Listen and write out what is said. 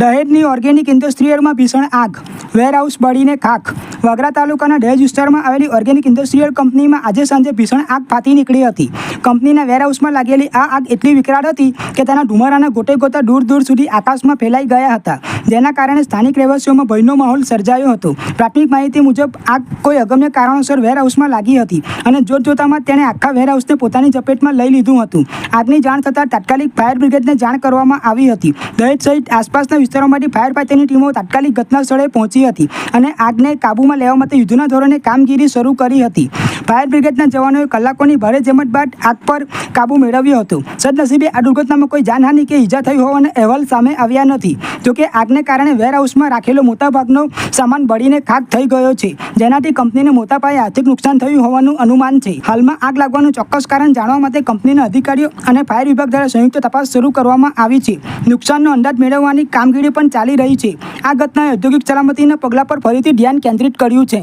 દહેજની organic ઇન્ડસ્ટ્રીયલમાં ભીષણ આગ, warehouse બળીને ખાખ. વાગરા તાલુકાના દહેજ વિસ્તારમાં આવેલી ઓર્ગેનિક ઇન્ડસ્ટ્રીયલ કંપનીમાં આજે સાંજે ભીષણ આગ ફાટી નીકળી હતી. કંપનીના વેરહાઉસમાં લાગેલી આ આગ એટલી વિકરાળ હતી કે તેના ધુમારાના ગોટે ગોતા દૂર દૂર સુધી આકાશમાં ફેલાઈ ગયા હતા. જેના કારણે સ્થાનિક રહેવાસીઓમાં ભયનો માહોલ સર્જાયો હતો. પ્રાથમિક માહિતી મુજબ આગ કોઈ અગમ્ય કારણોસર વેરહાઉસમાં લાગી હતી અને જોત જોતામાં તેણે આખા વેરહાઉસને પોતાની ઝપેટમાં લઈ લીધું હતું. આગની જાણ થતાં તાત્કાલિક ફાયર બ્રિગેડને જાણ કરવામાં આવી હતી. દહેજ સહિત આસપાસના વિસ્તારોમાંથી ફાયર ફાઇટરની ટીમો તાત્કાલિક ઘટના સ્થળે પહોંચી હતી અને આગને કાબૂમાં લેવા માટે યુદ્ધના ધોરણે કામગીરી શરૂ કરી હતી. ફાયર બ્રિગેડના જવાનોએ કલાકોની ભારે જમટ બાદ આગ પર કાબૂ મેળવ્યો હતો. સદનસીબે આ દુર્ઘટનામાં કોઈ જાનહાનિ કે ઈજા થઈ હોવાના અહેવાલ સામે આવ્યા નથી. જોકે આગને કારણે વેરહાઉસમાં રાખેલો મોટાભાગનો સામાન બળીને ખાક થઈ ગયો છે. જેનાથી કંપનીને મોટા પાયે આર્થિક નુકસાન થયું હોવાનું અનુમાન છે. હાલમાં આગ લાગવાનું ચોક્કસ કારણ જાણવા માટે કંપનીના અધિકારીઓ અને ફાયર વિભાગ દ્વારા સંયુક્ત તપાસ શરૂ કરવામાં આવી છે. નુકસાનનો અંદાજ મેળવવાની કામગીરી પણ ચાલી રહી છે. આ ઘટનાએ ઔદ્યોગિક સલામતીના પગલા પર ફરીથી ધ્યાન કેન્દ્રિત કર્યું છે.